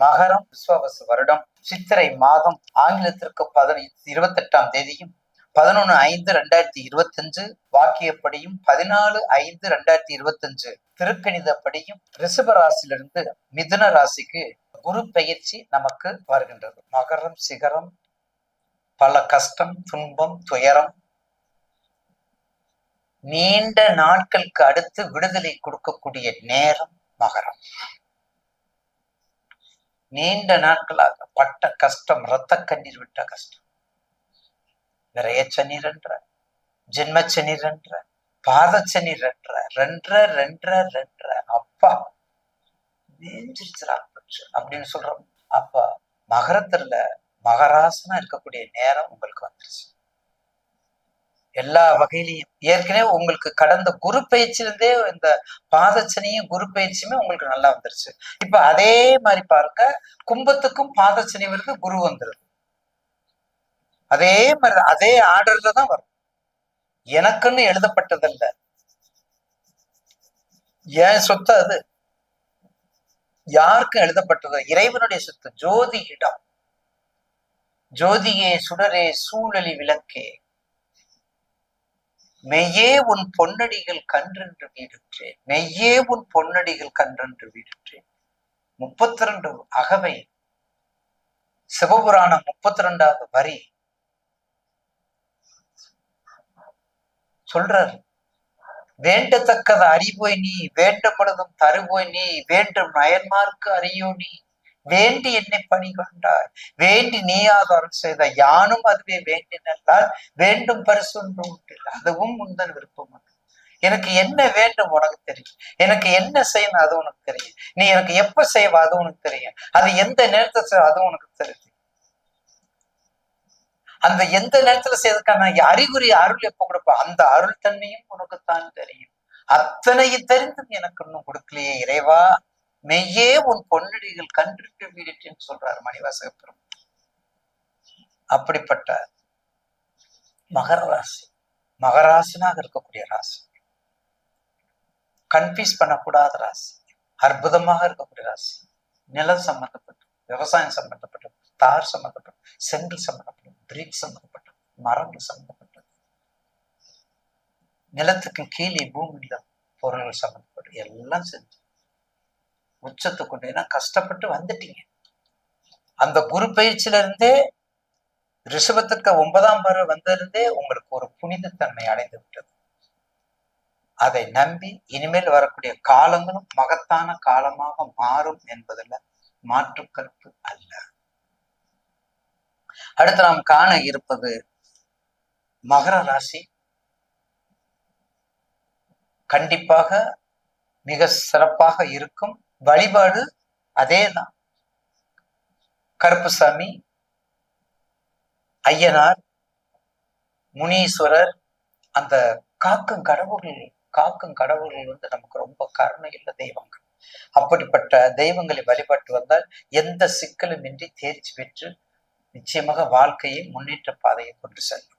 மகரம் விஸ்வாவசு வருடம் சித்திரை மாதம் ஆங்கிலத்திற்கு பதினை இருபத்தெட்டாம் தேதியும் பதினொன்னு ஐந்து ரெண்டாயிரத்தி இருபத்தஞ்சு வாக்கியப்படியும் பதினாலு ஐந்து ரெண்டாயிரத்தி இருபத்தஞ்சு திருக்கணிதப்படியும் ரிஷப ராசியிலிருந்து மிதுன ராசிக்கு குரு பெயர்ச்சி நமக்கு வருகின்றது. மகரம் சிகரம் பல கஷ்டம் துன்பம் துயரம் நீண்ட நாட்களுக்கு அடுத்து விடுதலை கொடுக்கக்கூடிய நேரம் மகரம். நீண்ட நாட்களாக பட்ட கஷ்டம் இரத்த கண்ணீர் விட்ட கஷ்டம். விரைய சனீர் என்ற ஜென்ம சனீர் என்ற பாதச்சனீர் என்ற ரென்ற ரென்ற ரென்ற அப்பா நெஞ்சிருச்சுரா அப்படின்னு சொல்றோம். அப்ப மகரத்துல மகராசனா இருக்கக்கூடிய நேரம் உங்களுக்கு வந்துருச்சு. எல்லா வகையிலையும். ஏற்கனவே உங்களுக்கு கடந்த குரு பயிற்சியிலிருந்தே இந்த பாதச்சனையும் குரு பயிற்சியுமே உங்களுக்கு நல்லா வந்துருச்சு. இப்ப அதே மாதிரி பார்க்க கும்பத்துக்கும் பாதச்சனி வருது குரு வந்துருது. அதே மாதிரி அதே ஆர்டர்ல தான் வரும். எனக்குன்னு எழுதப்பட்டதல்ல. என் சொத்து அது. யாருக்கும் எழுதப்பட்டது இறைவனுடைய சொத்து ஜோதி இடம் ஜோதியே சுடரே சூழலி விளக்கே. மெய்யே உன் பொன்னடிகள் கன்றென்று வீடுற்றேன். மெய்யே உன் பொன்னடிகள் கன்றென்று வீடுற்றேன். முப்பத்தி ரெண்டு அகவை. சிவபுராணம் முப்பத்தி ரெண்டாவது வரி. சொல்றார் வேண்டத்தக்கது அறிவோய் நீ வேண்டப்படுதும் தருவோய் நீ வேண்டும் நயன்மார்க்கு அறியோ நீ வேண்டி என்னை பணி கொண்டாய் வேண்டி நீ ஆதாரம் செய்த யானும் அதுவே வேண்டினால் வேண்டும் பரிசு ஒன்று உண்டு. அதுவும் முந்தன் விருப்பம் எனக்கு என்ன வேண்டும் உனக்கு தெரியும். எனக்கு என்ன செய்யணும் அது உனக்கு தெரியும். நீ எனக்கு எப்ப செய்வ அது உனக்கு தெரியும். அது எந்த நேரத்தை செய்வ அது உனக்கு தெரியும். அந்த எந்த நேரத்துல செய்யறதுக்கான அறிகுறி அருள் எப்ப கொடுப்ப? அந்த அருள் தன்மையும் உனக்குத்தான் தெரியும். அத்தனையும் தெரிந்தும் எனக்கு இன்னும் கொடுக்கலையே இறைவா. மெய்யே உன் பொன்னடிகள் கன்றுக்கு வீடிட்டுன்னு சொல்றாரு மணிவாசக பெரும் அப்படிப்பட்ட மகர ராசி மகராசினாக இருக்கக்கூடிய ராசி. கன்ஃபியூஸ் பண்ணக்கூடாத ராசி அற்புதமாக இருக்கக்கூடிய ராசி. நிலம் சம்பந்தப்பட்டது விவசாயம் சம்பந்தப்பட்டது தார் சம்பந்தப்பட்டது செங்கல் சம்பந்தப்பட்டது பிரிக் சம்பந்தப்பட்டது மரங்கள் சம்பந்தப்பட்டது. நிலத்துக்கு கீழே பூமியில பொருள்கள் சம்பந்தப்பட்டு எல்லாம் செஞ்சு உச்சத்தை கொண்டு ஏன்னா கஷ்டப்பட்டு வந்துட்டீங்க. அந்த குரு பயிற்சியில இருந்தே ரிஷபத்துக்கு ஒன்பதாம் பருவ வந்திருந்தே உங்களுக்கு ஒரு புனிதத்தன்மை அடைந்து விட்டது. அதை நம்பி இனிமேல் வரக்கூடிய காலங்களும் மகத்தான காலமாக மாறும் என்பதில் மாற்று கருப்பு அல்ல. அடுத்து நாம் காண இருப்பது மகர ராசி. கண்டிப்பாக மிக சிறப்பாக இருக்கும். வழிபாடு அதேதான். கருப்புசாமி ஐயனார் முனீஸ்வரர் அந்த காக்கும் கடவுள்கள் காக்கும் கடவுள்கள் வந்து நமக்கு ரொம்ப கருணை உள்ள தெய்வங்கள். அப்படிப்பட்ட தெய்வங்களை வழிபட்டு வந்தால் எந்த சிக்கலும் இன்றி தேர்ச்சி பெற்று நிச்சயமாக வாழ்க்கையை முன்னேற்ற பாதையை கொண்டு செல்லும்.